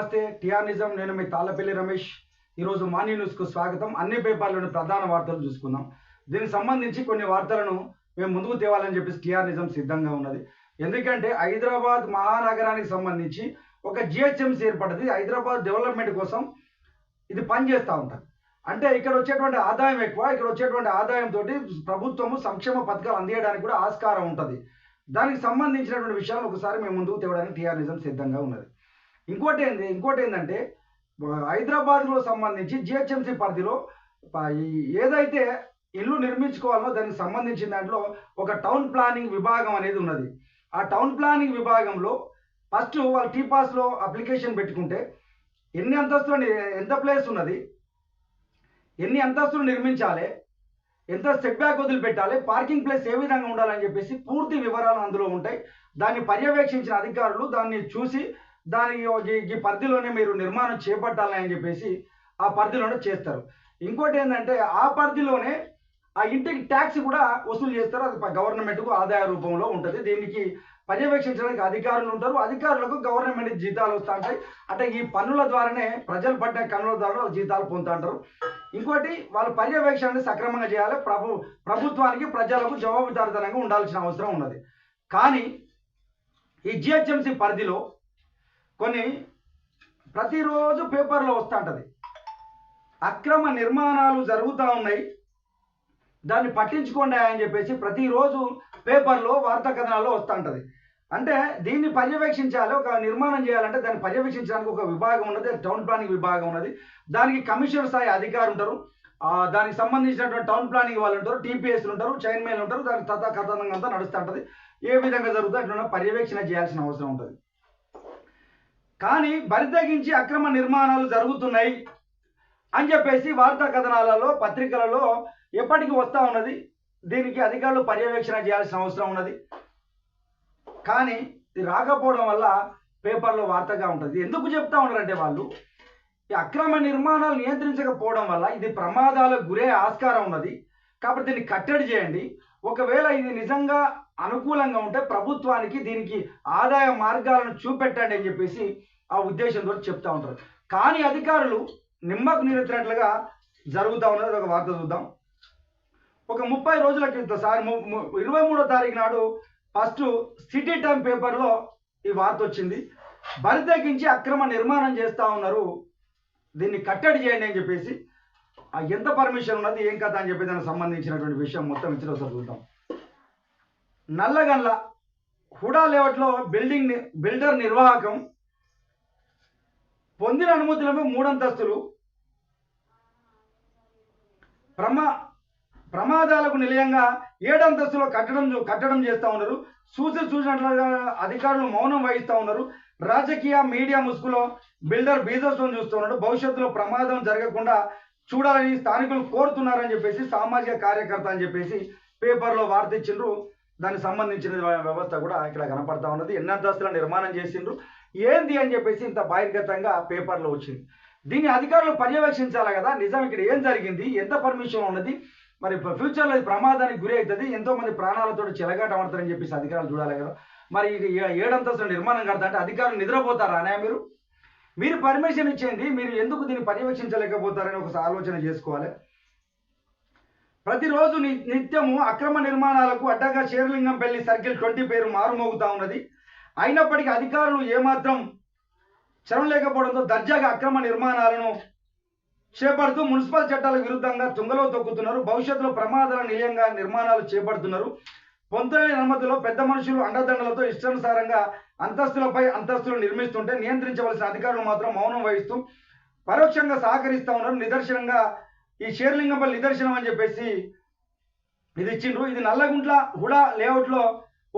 నమస్తే టియానిజం నేను మీ తాళ్ళపల్లి రమేష్. ఈరోజు మార్నింగ్ న్యూస్కు స్వాగతం. అన్ని పేపర్లను ప్రధాన వార్తలు చూసుకుందాం. దీనికి సంబంధించి కొన్ని వార్తలను మేము ముందుకు తేవాలని చెప్పేసి టిఆర్నిజం సిద్ధంగా ఉన్నది. ఎందుకంటే హైదరాబాద్ మహానగరానికి సంబంధించి ఒక జిహెచ్ఎంసీ ఏర్పడింది హైదరాబాద్ డెవలప్మెంట్ కోసం ఇది పనిచేస్తూ ఉంటుంది. అంటే ఇక్కడ వచ్చేటువంటి ఆదాయం ఎక్కువ. ఇక్కడ వచ్చేటువంటి ఆదాయంతో ప్రభుత్వము సంక్షేమ పథకాలు అందియడానికి కూడా ఆస్కారం ఉంటుంది. దానికి సంబంధించినటువంటి విషయాలు ఒకసారి మేము ముందుకు తేవడానికి టీఆర్నిజం సిద్ధంగా ఉన్నది. ఇంకోటి ఏంది ఇంకోటి ఏంటంటే హైదరాబాద్లో సంబంధించి జిహెచ్ఎంసీ పరిధిలో ఏదైతే ఇల్లు నిర్మించుకోవాలో దానికి సంబంధించిన దాంట్లో ఒక టౌన్ ప్లానింగ్ విభాగం అనేది ఉన్నది. ఆ టౌన్ ప్లానింగ్ విభాగంలో ఫస్ట్ వాళ్ళు టీ పాస్లో అప్లికేషన్ పెట్టుకుంటే ఎన్ని అంతస్తులు ఎంత ప్లేస్ ఉన్నది ఎన్ని అంతస్తులు నిర్మించాలి ఎంత సెట్ బ్యాక్ వదిలిపెట్టాలి పార్కింగ్ ప్లేస్ ఏ విధంగా ఉండాలని చెప్పేసి పూర్తి వివరాలు అందులో ఉంటాయి. దాన్ని పర్యవేక్షించిన అధికారులు దాన్ని చూసి దాని ఈ- పరిధిలోనే మీరు నిర్మాణం చేపట్టాలని అని చెప్పేసి ఆ పరిధిలోనే చేస్తారు. ఇంకోటి ఏంటంటే ఆ పరిధిలోనే ఆ ఇంటికి ట్యాక్స్ కూడా వసూలు చేస్తారు. అది గవర్నమెంట్కు ఆదాయ రూపంలో ఉంటుంది. దీనికి పర్యవేక్షించడానికి అధికారులు ఉంటారు. అధికారులకు గవర్నమెంట్ జీతాలు వస్తూ ఉంటాయి. అంటే ఈ పన్నుల ద్వారానే ప్రజలు పట్టిన కన్నుల ద్వారా వాళ్ళు జీతాలు పొందుతుంటారు ఇంకోటి వాళ్ళు పర్యవేక్షణని సక్రమంగా చేయాలి. ప్రభు ప్రభుత్వానికి ప్రజలకు జవాబుదారితనంగా ఉండాల్సిన అవసరం ఉన్నది. కానీ ఈ జిహెచ్ఎంసీ పరిధిలో కొన్ని ప్రతిరోజు పేపర్లో వస్తుంటుంది. అక్రమ నిర్మాణాలు జరుగుతూ ఉన్నాయి. దాన్ని పట్టించుకోండి అని చెప్పేసి ప్రతిరోజు పేపర్లో వార్తా కథనాల్లో వస్తుంటుంది. అంటే దీన్ని పర్యవేక్షించాలి ఒక నిర్మాణం చేయాలంటే దాన్ని పర్యవేక్షించడానికి ఒక విభాగం ఉన్నది టౌన్ ప్లానింగ్ విభాగం ఉన్నది. దానికి కమిషనర్ స్థాయి అధికారులు ఉంటారు. దానికి సంబంధించినటువంటి టౌన్ ప్లానింగ్ వాళ్ళు ఉంటారు టీపీఎస్లు ఉంటారు చైర్మన్లు ఉంటారు. దానికి తథా కథనంగా అంతా నడుస్తుంటుంది. ఏ విధంగా జరుగుతుందో అట్లా పర్యవేక్షణ చేయాల్సిన అవసరం ఉంటుంది. కానీ బరితగించి అక్రమ నిర్మాణాలు జరుగుతున్నాయి అని చెప్పేసి వార్తా కథనాలలో పత్రికలలో ఎప్పటికీ వస్తూ ఉన్నది. దీనికి అధికారులు పర్యవేక్షణ చేయాల్సిన అవసరం ఉన్నది. కానీ ఇది రాకపోవడం వల్ల పేపర్లో వార్తగా ఉంటుంది. ఎందుకు చెప్తా ఉన్నారంటే వాళ్ళు ఈ అక్రమ నిర్మాణాలు నియంత్రించకపోవడం వల్ల ఇది ప్రమాదాలకు గురే ఆస్కారం ఉన్నది. కాబట్టి దీన్ని కట్టడి చేయండి. ఒకవేళ ఇది నిజంగా అనుకూలంగా ఉంటే ప్రభుత్వానికి దీనికి ఆదాయ మార్గాలను చూపెట్టండి అని చెప్పేసి ఆ ఉద్దేశంతో చెప్తా ఉంటారు. కానీ అధికారులు నిమ్మకు నీరెత్తినట్లుగా జరుగుతూ ఉన్నది. ఒక వార్త చూద్దాం. ఒక ముప్పై రోజుల క్రితం ము- ఇరవై మూడో తారీఖు నాడు ఫస్ట్ సిటీ టైం పేపర్లో ఈ వార్త వచ్చింది. బరితెగించి అక్రమ నిర్మాణం చేస్తూ ఉన్నారు. దీన్ని కట్టడి చేయండి అని చెప్పేసి ఆ ఎంత పర్మిషన్ ఉన్నది ఏం కథ అని చెప్పి దానికి సంబంధించినటువంటి విషయం మొత్తం ఇచ్చిన ఒకసారి చూద్దాం. హుడా లేవట్లో బిల్డింగ్ బిల్డర్ నిర్వాహకం పొందిన అనుమతులపై మూడంతస్తులు ప్రమా ప్రమాదాలకు నిలయంగా ఏడంతస్తులో కట్టడం కట్టడం చేస్తూ ఉన్నారు. చూసి చూసినట్లుగా అధికారులు మౌనం వహిస్తూ ఉన్నారు. రాజకీయ మీడియా ముసుగులో బిల్డర్ బీజస్వం చూస్తున్నాడు భవిష్యత్తులో ప్రమాదం జరగకుండా చూడాలని స్థానికులు కోరుతున్నారని చెప్పేసి సామాజిక కార్యకర్త అని చెప్పేసి పేపర్లో వార్త ఇచ్చిండ్రు. దానికి సంబంధించిన వ్యవస్థ కూడా ఇక్కడ కనపడతా ఉన్నది. ఎన్ని అంతస్తుల నిర్మాణం చేసిండ్రు. ఏంది అని చెప్పేసి ఇంత బహిర్గతంగా పేపర్లో వచ్చింది. దీన్ని అధికారులు పర్యవేక్షించాలి కదా? నిజం ఇక్కడ ఏం జరిగింది? ఎంత పర్మిషన్ ఉన్నది? మరి ఫ్యూచర్లో ఇది ప్రమాదానికి గురి అవుతుంది. ఎంతోమంది ప్రాణాలతో చెలగాట చెప్పేసి అధికారులు చూడాలి కదా. మరి ఇది ఏ- ఏడంతస్తుల నిర్మాణం కడతా అంటే అధికారులు నిద్రపోతారా? అనే మీరు? మీరు పర్మిషన్ ఇచ్చేయండి. మీరు ఎందుకు దీన్ని పర్యవేక్షించలేకపోతారని ఒకసారి ఆలోచన చేసుకోవాలి. ప్రతిరోజు నిత్యము అక్రమ నిర్మాణాలకు అడ్డగా శేర్లింగంపల్లి సర్కిల్ ట్వంటీ పేరు మారుమోగుతా ఉన్నది. అయినప్పటికీ అధికారులు ఏమాత్రం చరం లేకపోవడంతో దర్జాగా అక్రమ నిర్మాణాలను చేపడుతూ మున్సిపల్ చట్టాలకు విరుద్ధంగా తుంగలో తొక్కుతున్నారు. భవిష్యత్తులో ప్రమాదాల నిలయంగా నిర్మాణాలు చేపడుతున్నారు. పొంతలేని అనుమతిలో పెద్ద మనుషులు అండదండలతో ఇష్టానుసారంగా అంతస్తులపై అంతస్తులు నిర్మిస్తుంటే నియంత్రించవలసిన అధికారులు మాత్రం మౌనం వహిస్తూ పరోక్షంగా సహకరిస్తూ ఉన్నారు. నిదర్శనంగా ఈ షేర్లింగంపల్లి నిదర్శనం అని చెప్పేసి ఇది ఇచ్చిండ్రు. ఇది నల్లగుంట్ల హుడా లేఅవుట్లో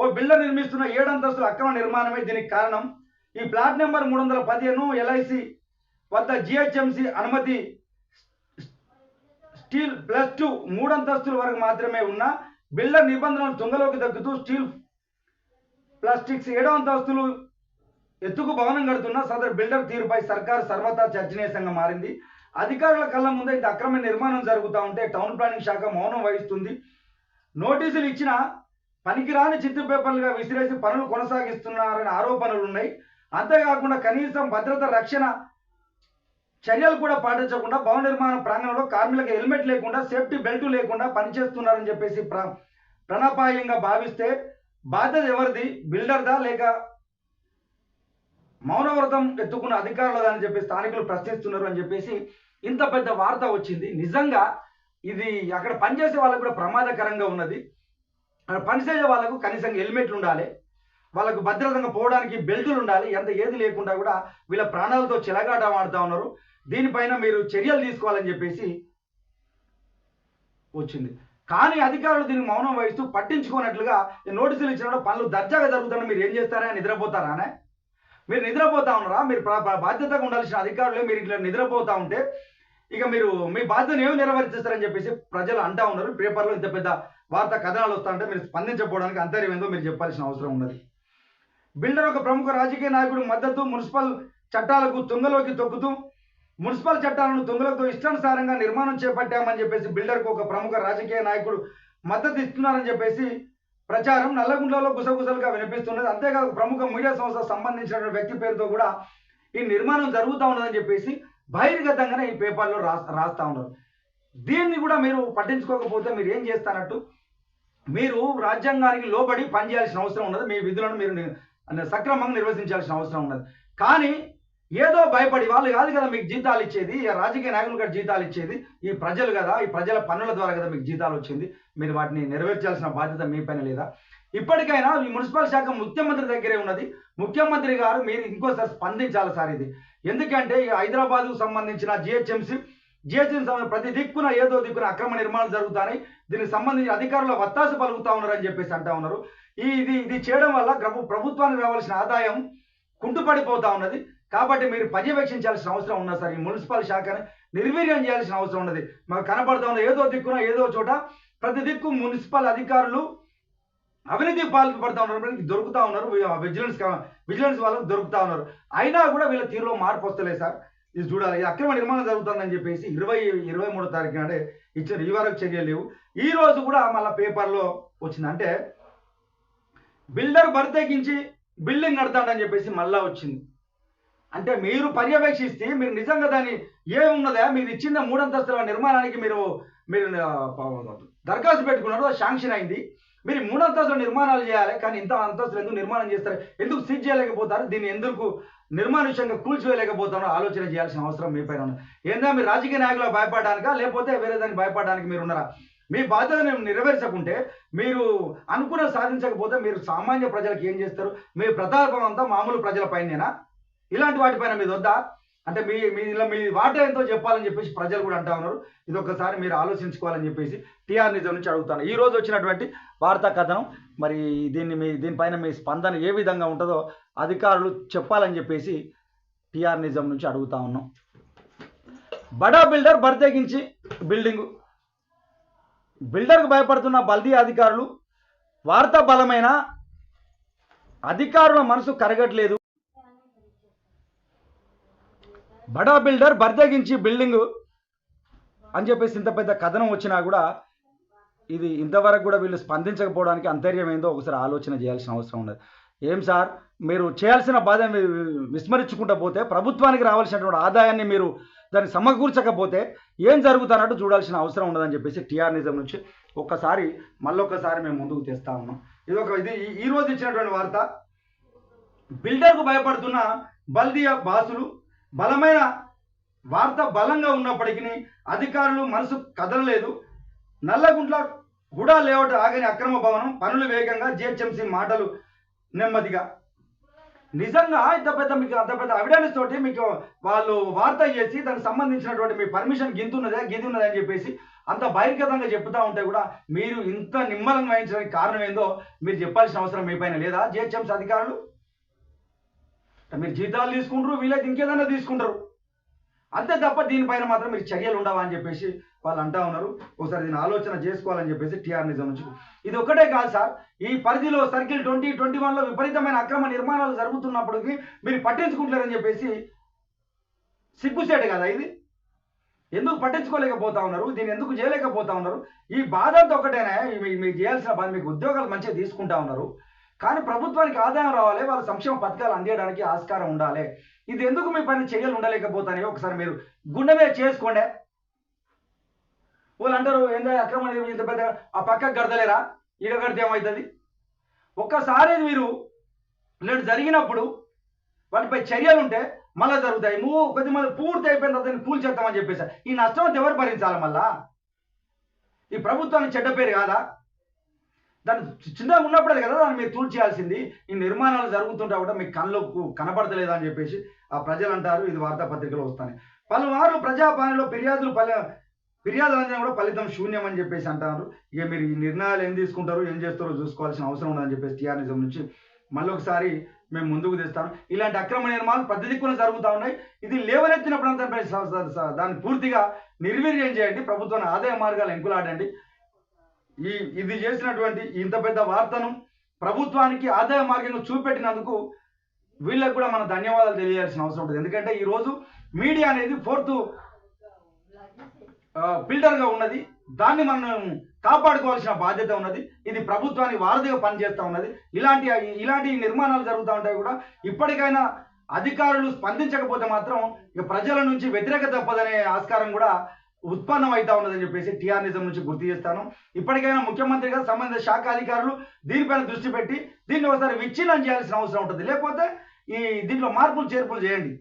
ఓ బిల్డర్ నిర్మిస్తున్న ఏడంతస్తుల అక్రమ నిర్మాణమే దీనికి కారణం. ఈ ప్లాట్ నెంబర్ మూడు వందల పదిహేను ఎల్ఐసి వద్ద జిహెచ్ఎంసి అనుమతి స్టీల్ ప్లస్ టూ మూడు అంతస్తుల వరకు మాత్రమే ఉన్న బిల్డర్ నిబంధనలు తుంగలోకి దక్కుతూ స్టీల్ ప్లాస్టిక్స్ ఏడో అంతస్తులు ఎత్తుకు భవనం కడుతున్న సదరు బిల్డర్ తీరుపై సర్కార్ సర్వతా చర్చనీయంగా మారింది. అధికారుల కళ్ళ ముందే ఇంత అక్రమ నిర్మాణం జరుగుతూ ఉంటే టౌన్ ప్లానింగ్ శాఖ మౌనం వహిస్తుంది. నోటీసులు ఇచ్చిన పనికిరాని చిట్టు పేపర్లుగా విసిరేసి పనులు కొనసాగిస్తున్నారనే ఆరోపణలు ఉన్నాయి. అంతేకాకుండా కనీసం భద్రత రక్షణ చర్యలు కూడా పాటించకుండా భవన నిర్మాణ ప్రాంగణంలో కార్మికులకు హెల్మెట్ లేకుండా సేఫ్టీ బెల్ట్ లేకుండా పనిచేస్తున్నారని చెప్పేసి ప్ర ప్రణపాయంగా భావిస్తే బాధ్యత ఎవరిది? బిల్డర్దా లేక మౌనవ్రతం ఎత్తుకున్న అధికారులదా అని చెప్పి స్థానికులు ప్రశ్నిస్తున్నారు అని చెప్పేసి ఇంత పెద్ద వార్త వచ్చింది. నిజంగా ఇది అక్కడ పనిచేసే వాళ్ళకు కూడా ప్రమాదకరంగా ఉన్నది. పనిచేసే వాళ్ళకు కనీసం హెల్మెట్లు ఉండాలి. వాళ్ళకు భద్రతంగా పోవడానికి బెల్టులు ఉండాలి. ఎంత ఏది లేకుండా కూడా వీళ్ళ ప్రాణాలతో చిలగాట ఆడుతూ ఉన్నారు. దీనిపైన మీరు చర్యలు తీసుకోవాలని చెప్పేసి వచ్చింది. కానీ అధికారులు దీనికి మౌనం వహిస్తూ పట్టించుకోనట్లుగా నోటీసులు ఇచ్చినప్పుడు పనులు దర్జాగా జరుగుతున్నా మీరు ఏం చేస్తారా? నిద్రపోతారానే మీరు నిద్రపోతా ఉన్నారా? మీరు బాధ్యతగా ఉండాల్సిన అధికారులే మీరు ఇట్లా నిద్రపోతా ఉంటే ఇక మీరు మీ బాధ్యతను ఏమి నెరవేర్చేస్తారని చెప్పేసి ప్రజలు అంటా ఉన్నారు. పేపర్లో ఇంత పెద్ద వార్త కథనాలు వస్తాయంటే మీరు స్పందించకపోవడానికి అంతర్యం ఏందో మీరు చెప్పాల్సిన అవసరం ఉన్నది. బిల్డర్ ఒక ప్రముఖ రాజకీయ నాయకుడు మద్దతు మున్సిపల్ చట్టాలకు తుంగలోకి తొక్కుతూ మున్సిపల్ చట్టాలను తుంగలతో ఇష్టానుసారంగా నిర్మాణం చేపట్టామని చెప్పేసి బిల్డర్కు ఒక ప్రముఖ రాజకీయ నాయకుడు మద్దతు ఇస్తున్నారని చెప్పేసి ప్రచారం నల్లగుండ్లలో గుసగుసలుగా వినిపిస్తున్నది. అంతేకాదు ప్రముఖ మీడియా సంస్థ సంబంధించిన వ్యక్తి పేరుతో కూడా ఈ నిర్మాణం జరుగుతూ ఉన్నదని చెప్పేసి బహిర్గతంగానే ఈ పేపర్లో రాస్తా ఉన్నారు. దీన్ని కూడా మీరు పట్టించుకోకపోతే మీరు ఏం చేస్తానట్టు? మీరు రాజ్యాంగానికి లోబడి పనిచేయాల్సిన అవసరం ఉన్నది మీ విధులను మీరు సక్రమంగా నిర్వహించాల్సిన అవసరం ఉన్నది. కానీ ఏదో భయపడి వాళ్ళు కాదు కదా మీకు జీతాలు ఇచ్చేది రాజకీయ నాయకులు కూడా జీతాలు ఇచ్చేది ఈ ప్రజలు కదా ఈ ప్రజల పన్నుల ద్వారా కదా మీకు జీతాలు వచ్చింది మీరు వాటిని నెరవేర్చాల్సిన బాధ్యత మీ పైన లేదా? ఇప్పటికైనా ఈ మున్సిపల్ శాఖ ముఖ్యమంత్రి దగ్గరే ఉన్నది. ముఖ్యమంత్రి గారు మీరు ఇంకోసారి స్పందించాలి సార్ ఇది. ఎందుకంటే ఈ హైదరాబాద్కు సంబంధించిన జిహెచ్ఎంసీ జిహెచ్ఎంసీ ప్రతి దిక్కున ఏదో దిక్కున అక్రమ నిర్మాణాలు జరుగుతాయి. దీనికి సంబంధించి అధికారుల వత్తాసు పలుకుతా ఉన్నారని చెప్పేసి అంటా ఉన్నారు. ఈ ఇది ఇది చేయడం వల్ల ప్రభు ప్రభుత్వానికి రావాల్సిన ఆదాయం కుంటుపడిపోతా ఉన్నది. కాబట్టి మీరు పర్యవేక్షించాల్సిన అవసరం ఉన్నది సార్ ఈ మున్సిపల్ శాఖని నిర్వీర్యం చేయాల్సిన అవసరం ఉన్నది. మాకు కనపడతా ఉన్న ఏదో దిక్కున ఏదో చోట ప్రతి దిక్కు మున్సిపల్ అధికారులు అవినీతి పాల్పడుతూ ఉన్నారు. దొరుకుతా ఉన్నారు. విజిలెన్స్ విజిలెన్స్ వాళ్ళకి దొరుకుతా ఉన్నారు. అయినా కూడా వీళ్ళ తీరులో మార్పు వస్తలేదు సార్. ఇది చూడాలి. ఇది అక్రమ నిర్మాణం జరుగుతుందని చెప్పేసి ఇరవై ఇరవై మూడో తారీఖు నాడే ఇచ్చారు. ఈ వరకు చర్యలు లేవు. ఈ రోజు కూడా మళ్ళీ పేపర్లో వచ్చింది. అంటే బిల్డర్ బరితెగించి బిల్డింగ్ కడతాడని చెప్పేసి మళ్ళా వచ్చింది. అంటే మీరు పర్యవేక్షిస్తే మీరు నిజంగా దాన్ని ఏమున్నదా? మీరు ఇచ్చిన మూడంతస్తుల నిర్మాణానికి మీరు మీరు దరఖాస్తు పెట్టుకున్నారు. శాంక్షన్ అయింది. మీరు మూడంతస్తుల నిర్మాణాలు చేయాలి. కానీ ఇంత అంతస్తులు ఎందుకు నిర్మాణం చేస్తారు? ఎందుకు సీజ్ చేయలేకపోతారు? దీన్ని ఎందుకు నిర్మానుష్యంగా కూల్చివేయలేకపోతానో ఆలోచన చేయాల్సిన అవసరం మీ పైన ఉంది. ఏందా మీరు రాజకీయ నాయకులకు భయపడడానికా? లేకపోతే వేరే దానికి భయపడడానికి మీరు ఉన్నారా? మీ బాధ్యతను నెరవేర్చకుంటే మీరు అనుకున్న సాధించకపోతే మీరు సామాన్య ప్రజలకు ఏం చేస్తారు? మీ ప్రతాపం అంతా మామూలు ప్రజల పైనేనా? ఇలాంటి వాటిపైన మీద వద్దా? అంటే మీ మీ ఇలా మీ వాట ఎంతో చెప్పాలని చెప్పేసి ప్రజలు కూడా అంటా ఉన్నారు. ఇది ఒక్కసారి మీరు ఆలోచించుకోవాలని చెప్పేసి టీఆర్ నిజం నుంచి అడుగుతాను. ఈ రోజు వచ్చినటువంటి వార్తా కథనం మరి దీన్ని మీ దీనిపైన మీ స్పందన ఏ విధంగా ఉంటుందో అధికారులు చెప్పాలని చెప్పేసి పిఆర్ నిజం నుంచి అడుగుతా ఉన్నాం. బడా బిల్డర్ బరితెగించి బిల్డింగు. బిల్డర్కు భయపడుతున్న బల్దీ అధికారులు వార్త బలమైన అధికారుల మనసు కరగట్లేదు. బడా బిల్డర్ బరితెగించి బిల్డింగు అని చెప్పేసి ఇంత పెద్ద కథనం వచ్చినా కూడా ఇది ఇంతవరకు కూడా వీళ్ళు స్పందించకపోవడానికి అంతర్యం ఏందో ఒకసారి ఆలోచన చేయాల్సిన అవసరం ఉన్నది ఏం సార్? మీరు చేయాల్సిన బాధ విస్మరించుకుంటూ పోతే ప్రభుత్వానికి రావాల్సినటువంటి ఆదాయాన్ని మీరు దాన్ని సమకూర్చకపోతే ఏం జరుగుతున్నట్టు చూడాల్సిన అవసరం ఉండదని చెప్పేసి టీఆర్ నిజం నుంచి ఒక్కసారి మళ్ళొక్కసారి మేము ముందుకు తెస్తా ఉన్నాం. ఇది ఒక ఇది ఈరోజు ఇచ్చినటువంటి వార్త. బిల్డర్కు భయపడుతున్న బల్దియా బాసులు బలమైన వార్త బలంగా ఉన్నప్పటికీ అధికారులు మనసు కదలలేదు. నల్లగుంట్ల హుడా లేఅవుట్ ఆగని అక్రమ భవనం పనులు వేగంగా జిహెచ్ఎంసీ మాటలు నెమ్మదిగా. నిజంగా ఇంత పెద్ద మీకు అంత పెద్ద అవిడెన్స్ తోటి మీకు వాళ్ళు వార్త చేసి దానికి సంబంధించినటువంటి మీ పర్మిషన్ గింతున్నదే గిది ఉన్నది అని చెప్పేసి అంత బహిర్గతంగా చెప్తా ఉంటే కూడా మీరు ఇంత నిమ్మలం వహించడానికి కారణం ఏందో మీరు చెప్పాల్సిన అవసరం మీ పైన లేదా? జిహెచ్ఎంసీ అధికారులు? మీరు జీతాలు తీసుకుంటారు వీలైతే ఇంకేదైనా తీసుకుంటారు. అంతే తప్ప దీనిపైన మాత్రం మీరు చర్యలు ఉండవా అని చెప్పేసి వాళ్ళు అంటా ఉన్నారు. ఒకసారి దీని ఆలోచన చేసుకోవాలని చెప్పేసి టీఆర్ నిజం నుంచి. ఇది ఒకటే కాదు సార్ ఈ పరిధిలో సర్కిల్ ట్వంటీ ట్వంటీ వన్లో విపరీతమైన అక్రమ నిర్మాణాలు జరుగుతున్నప్పటికీ మీరు పట్టించుకుంటారని చెప్పేసి సిగ్గుసేట కదా ఇది? ఎందుకు పట్టించుకోలేకపోతా ఉన్నారు? దీన్ని ఎందుకు చేయలేకపోతా ఉన్నారు? ఈ బాధ అంతా ఒకటేనే మీరు మీకు చేయాల్సిన బాధ మీకు ఉద్యోగాలు మంచిగా తీసుకుంటా ఉన్నారు. కానీ ప్రభుత్వానికి ఆదాయం రావాలి వాళ్ళ సంక్షేమ పథకాలు అందేయడానికి ఆస్కారం ఉండాలి. ఇది ఎందుకు మీ పైన చర్యలు ఉండలేకపోతాయో ఒకసారి మీరు గుండె మీద చేసుకోండి. వాళ్ళు అంటారు ఏందా అక్రమ ఇంత పెద్ద? ఆ పక్కకు గడతలేరా ఈడ కడితే ఏమవుతుంది ఒక్కసారి మీరు ఇలాంటి జరిగినప్పుడు వాటిపై చర్యలు ఉంటే మళ్ళీ జరుగుతాయి. మూ కొద్ది మంది పూర్తి అయిపోయిన తర్వాత దీన్ని కూల్ చేస్తామని చెప్పేసి. ఈ నష్టం ఎవరు భరించాలి మళ్ళా? ఈ ప్రభుత్వానికి చెడ్డ పేరు కాదా? దాన్ని చిన్నగా ఉన్నప్పుడే కదా దాన్ని మీరు తూల్చేయాల్సింది ఈ నిర్మాణాలు జరుగుతుంటా కూడా మీకు కళ్ళకు కనపడతలేదా అని చెప్పేసి ఆ ప్రజలు అంటారు. ఇది వార్తాపత్రికలో వస్తాయి పలుమార్లు ప్రజాపాలనలో ఫిర్యాదులు పలు ఫిర్యాదులు అందినా కూడా ఫలితం శూన్యం అని చెప్పేసి అంటారు. ఇక మీరు ఈ నిర్ణయాలు ఏం తీసుకుంటారు ఏం చేస్తారో చూసుకోవాల్సిన అవసరం ఉందని చెప్పేసి టీఆర్ నిజం నుంచి మళ్ళీ ఒకసారి మేము ముందుకు తెస్తాను. ఇలాంటి అక్రమ నిర్మాణాలు ప్రతి దిక్కున జరుగుతూ ఉన్నాయి. ఇది లేవనెత్తినప్పుడు దానిపై దాన్ని పూర్తిగా నిర్వీర్యం చేయండి. ప్రభుత్వాన్ని ఆదాయ మార్గాలు ఎంకులాడండి. ఈ ఇది చేసినటువంటి ఇంత పెద్ద వార్తను ప్రభుత్వానికి ఆదాయ మార్గంగా చూపెట్టినందుకు వీళ్ళకు కూడా మన ధన్యవాదాలు తెలియాల్సిన అవసరం ఉంటుంది. ఎందుకంటే ఈ రోజు మీడియా అనేది ఫోర్త్ ఫిల్టర్గా ఉన్నది. దాన్ని మనం కాపాడుకోవాల్సిన బాధ్యత ఉన్నది. ఇది ప్రభుత్వానికి వారధిగా పనిచేస్తూ ఉన్నది. ఇలాంటి ఇలాంటి నిర్మాణాలు జరుగుతూ ఉంటాయి కూడా. ఇప్పటికైనా అధికారులు స్పందించకపోతే మాత్రం ఇక ప్రజల నుంచి వ్యతిరేకత తప్పదనే ఆస్కారం కూడా ఉత్పన్నం అవుతా ఉన్నదని చెప్పేసి టీఆర్ నిజం నుంచి గుర్తు చేస్తాను. ఇప్పటికైనా ముఖ్యమంత్రిగా సంబంధిత శాఖ అధికారులు దీనిపైన దృష్టి పెట్టి దీన్ని ఒకసారి విచ్ఛిన్నం చేయాల్సిన అవసరం ఉంటుంది. లేకపోతే ఈ దీంట్లో మార్పులు చేర్పులు చేయండి.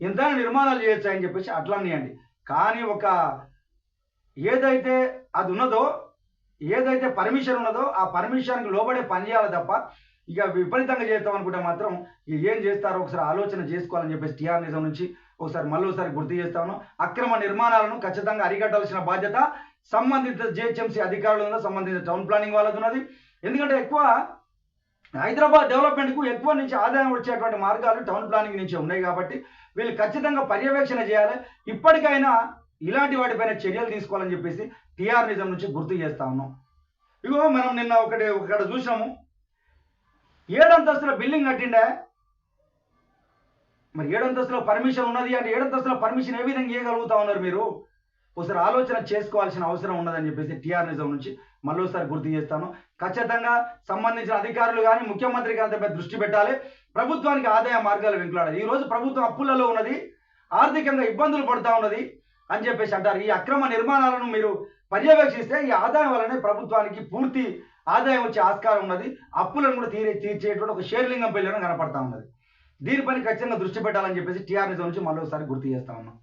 ఎంతైనా నిర్మాణాలు చేయొచ్చు అని చెప్పేసి అట్లనియండి కానీ ఒక ఏదైతే అది ఉన్నదో ఏదైతే పర్మిషన్ ఉన్నదో ఆ పర్మిషన్కి లోబడే పని చేయాలి తప్ప ఇక విపరీతంగా చేస్తాం అనుకుంటే మాత్రం ఏం చేస్తారో ఒకసారి ఆలోచన చేసుకోవాలని చెప్పేసి టీఆర్ నిజం నుంచి ఒకసారి మళ్ళీ ఒకసారి గుర్తు చేస్తాను అక్రమ నిర్మాణాలను ఖచ్చితంగా అరికట్టాల్సిన బాధ్యత సంబంధిత జిహెచ్ఎంసీ అధికారులు సంబంధిత టౌన్ ప్లానింగ్ వాళ్ళది ఉన్నది. ఎందుకంటే ఎక్కువ హైదరాబాద్ డెవలప్మెంట్కు ఎక్కువ నుంచి ఆదాయం వచ్చేటువంటి మార్గాలు టౌన్ ప్లానింగ్ నుంచి ఉన్నాయి కాబట్టి వీళ్ళు ఖచ్చితంగా పర్యవేక్షణ చేయాలి. ఇప్పటికైనా ఇలాంటి వాటిపైన చర్యలు తీసుకోవాలని చెప్పేసి టీఆర్ నిజం నుంచి గుర్తు చేస్తా ఉన్నాం. ఇగో మనం నిన్న ఒకటి ఒకటి చూసాము ఏడంతస్తుల బిల్డింగ్ కట్టిండే. మరి ఏడంతస్తుల పర్మిషన్ ఉన్నది అంటే ఏడంతస్తుల పర్మిషన్ ఏ విధంగా ఇవ్వగలుగుతా ఉన్నారు మీరు? ఒకసారి ఆలోచన చేసుకోవాల్సిన అవసరం ఉన్నదని చెప్పేసి టీఆర్ నిజం నుంచి మళ్ళీసారి గుర్తు చేస్తాను. ఖచ్చితంగా సంబంధించిన అధికారులు కానీ ముఖ్యమంత్రి గారి దానిపై దృష్టి పెట్టాలి. ప్రభుత్వానికి ఆదాయ మార్గాలు వెంకులాడాలి ఈ రోజు ప్రభుత్వం అప్పులలో ఉన్నది. ఆర్థికంగా ఇబ్బందులు పడుతూ ఉన్నది అని చెప్పేసి అంటారు. ఈ అక్రమ నిర్మాణాలను మీరు పర్యవేక్షిస్తే ఈ ఆదాయం వల్లనే ప్రభుత్వానికి పూర్తి ఆదాయం వచ్చే ఆస్కారం ఉన్నది. అప్పులను కూడా తీరే తీర్చేటువంటి ఒక షేర్లింగం పెళ్ళను కనపడతా ఉన్నది. దీనిపైన ఖచ్చితంగా దృష్టి పెట్టాలని చెప్పేసి టీఆర్ నిజం నుంచి మళ్ళీ ఒకసారి గుర్తు చేస్తా ఉన్నాం.